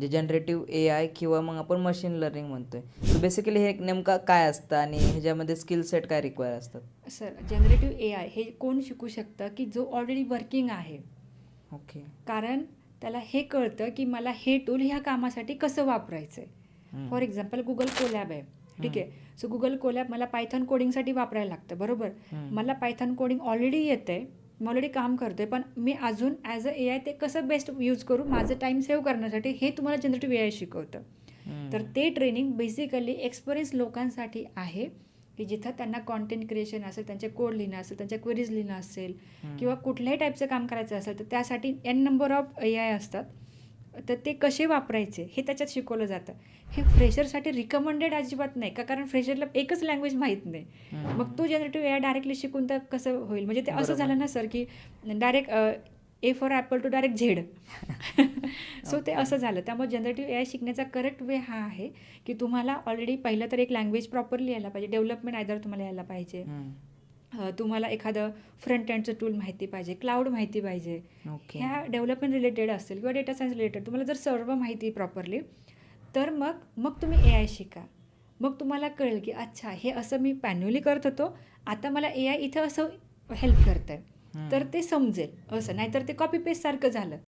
म्हणजे generative A I किंवा मग आपण मशीन लर्निंग म्हणतोय. सो बेसिकली हे नेमका काय असतं आणि ह्याच्यामध्ये स्किल सेट काय रिक्वायर असतात? सर जनरेटिव्ह ए आय हे कोण शिकू शकतं की जो ऑलरेडी वर्किंग आहे? ओके कारण त्याला हे कळतं की मला हे टूल ह्या कामासाठी कसं वापरायचं आहे फॉर एक्झाम्पल गुगल कोलॅब आहे. ठीक आहे? सो गुगल कोलॅब मला पायथन कोडिंगसाठी वापरायला लागतं बरोबर. मला पायथन कोडिंग ऑलरेडी येतं आहे मी ऑलरेडी काम करतोय पण मी अजून ॲज अ ए आय ते कसं बेस्ट यूज करू? माझं टाईम सेव्ह करण्यासाठी हे तुम्हाला जनरेटिव्ह ए आय शिकवतं. तर ते ट्रेनिंग बेसिकली एक्सपिरियन्स लोकांसाठी आहे की जिथं त्यांना कॉन्टेंट क्रिएशन असेल त्यांचे कोड लिहिणं असेल त्यांच्या क्वेरीज लिहिणं असेल किंवा कुठल्याही टाईपचं काम करायचं असेल तर त्यासाठी N number of A I असतात. तर ते कसे वापरायचे हे त्याच्यात शिकवलं जातं. हे फ्रेशरसाठी रिकमेंडेड अजिबात नाही का कारण फ्रेशरला एकच लँग्वेज माहीत नाही. मग तो जनरेटिव्ह आय डायरेक्टली शिकून तर कसं होईल? म्हणजे ते असं. झालं ना सर की direct A for apple to direct Z so ते असं झालं. त्यामुळे जनरेटिव्ह ए आय शिकण्याचा करेक्ट वे हा आहे की तुम्हाला ऑलरेडी पहिलं तर एक लँग्वेज प्रॉपरली यायला पाहिजे. डेव्हलपमेंट आयदर तुम्हाला यायला पाहिजे. तुम्हाला एखादं फ्रंट एंडचं टूल माहिती पाहिजे क्लाउड माहिती पाहिजे. ह्या डेव्हलपमेंट रिलेटेड असतील किंवा डेटा सायन्स रिलेटेड तुम्हाला जर सर्व माहिती प्रॉपरली तर मग मग तुम्ही ए आय शिका. मग तुम्हाला कळेल की अच्छा हे असं मी मॅन्युअली करत होतो आता मला ए आय इथं असं हेल्प करतं आहे तर ते समजेल असं. नाहीतर ते कॉपी पेस्ट सारखं झालं.